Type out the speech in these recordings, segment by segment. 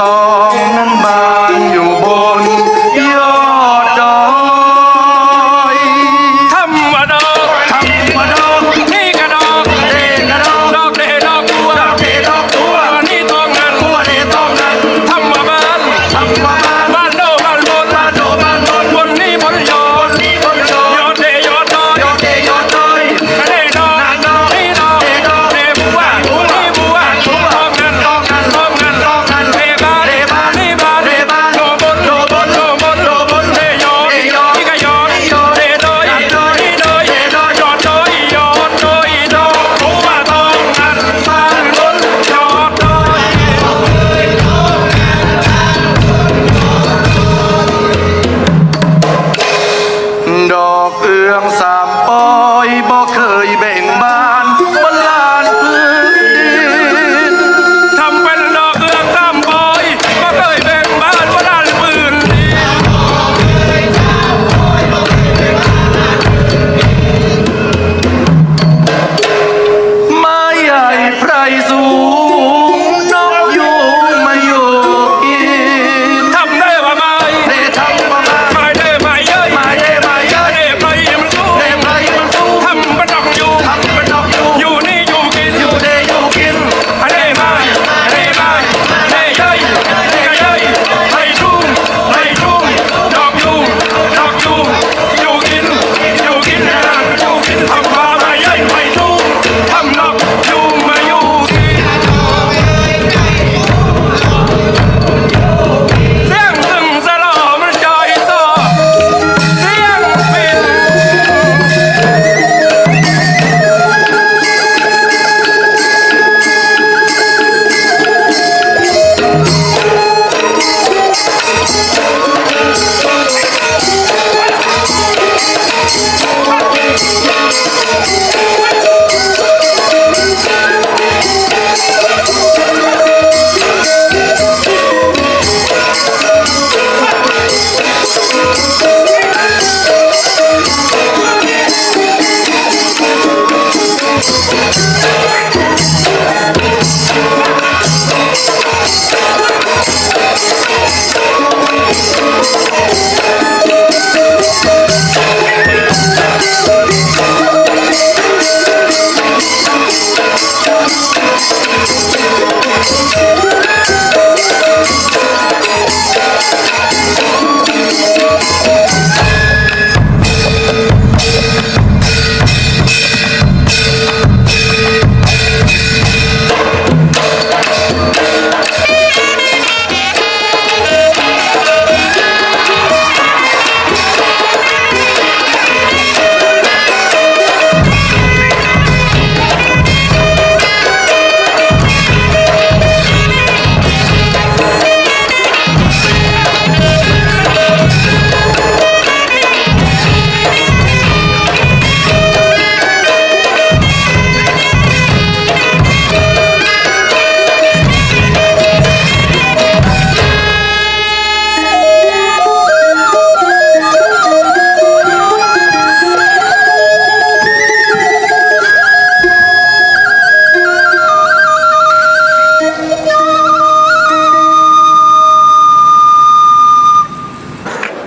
ตองนั้นบ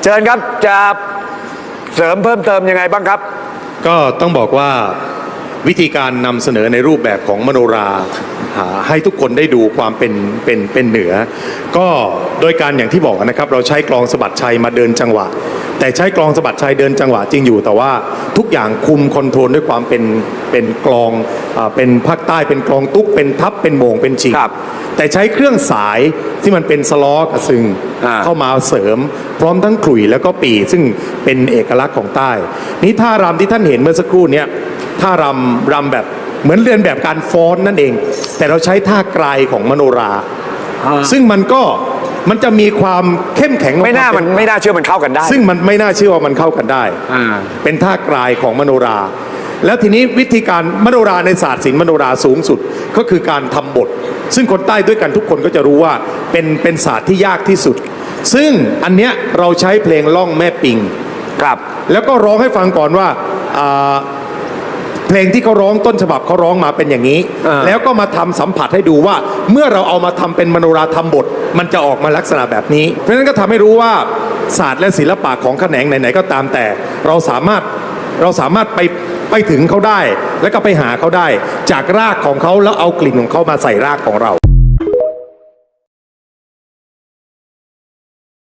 เชิญครับจะเสริมเพิ่มเติมยังไงบ้างครับ ก็ต้องบอกว่าวิธีการนำเสนอในรูปแบบของมโนรา หาให้ทุกคนได้ดูความเป็นเป็นเป็นเหนือ ก็โดยการอย่างที่บอกนะครับ เราใช้กลองสะบัดชัยมาเดินจังหวะ แต่ใช้กลองสะบัดชัยเดินจังหวะจริงอยู่ แต่ว่าทุกอย่างคุมคอนโทรลด้วยความเป็นเป็นกลองอาเป็นภาคใต้เป็นกลองตุ๊กเป็นทับเป็นโมงเป็นชิงครับแต่ใช้เครื่องสายที่มันเป็นสล้อกระซึงอ่าเข้ามาเสริม พร้อมทั้งขลุ่ยแล้วก็ปีซึ่งเป็นเอกลักษณ์ของใต้ นี่ท่ารำที่ท่านเห็นเมื่อสักครู่เนี้ยท่ารำรำแบบ เหมือนเรียนแบบการฟ้อนนั่นเอง แต่เราใช้ท่ากลายของมโนรา ซึ่งมันก็มันจะมีความเข้มแข็งของไม่น่าควมันเป็ไม่น่าเชื่อมันเข้ากันได้ ซึ่งมันไม่น่าเชื่อว่ามันเข้ากันได้อ่าเป็นท่ากลายของมโนรา แล้วทีนี้วิธีการมโนราในศาสตร์ศิลป์มโนราสูงสุดก็คือการทำบท ซึ่งคนใต้ด้วยกันทุกคนก็จะรู้ว่าเป็นเป็นศาสตร์ที่ยากที่สุด ซึ่งอันเนี้ยเราใช้เพลงล่องแม่ปิงครับ แล้วก็ร้องให้ฟังก่อนว่าอ่า เพลงที่เขาร้องต้นฉบับเขาร้องมาเป็นอย่างนี้ อ่า แล้วก็มาทำสัมผัสให้ดูว่า เมื่อเราเอามาทำเป็นมโนราทำบท มันจะออกมาลักษณะแบบนี้ เพราะฉะนั้นก็ทำให้รู้ว่าศาสตร์และศิลปะของแขนงไหนๆก็ตามแต่ เราสามารถเราสามารถไปไปถึงเขาได้ แล้วก็ไปหาเขาได้ จากรากของเขาแล้วเอากลิ่นของเขามาใส่รากของเรา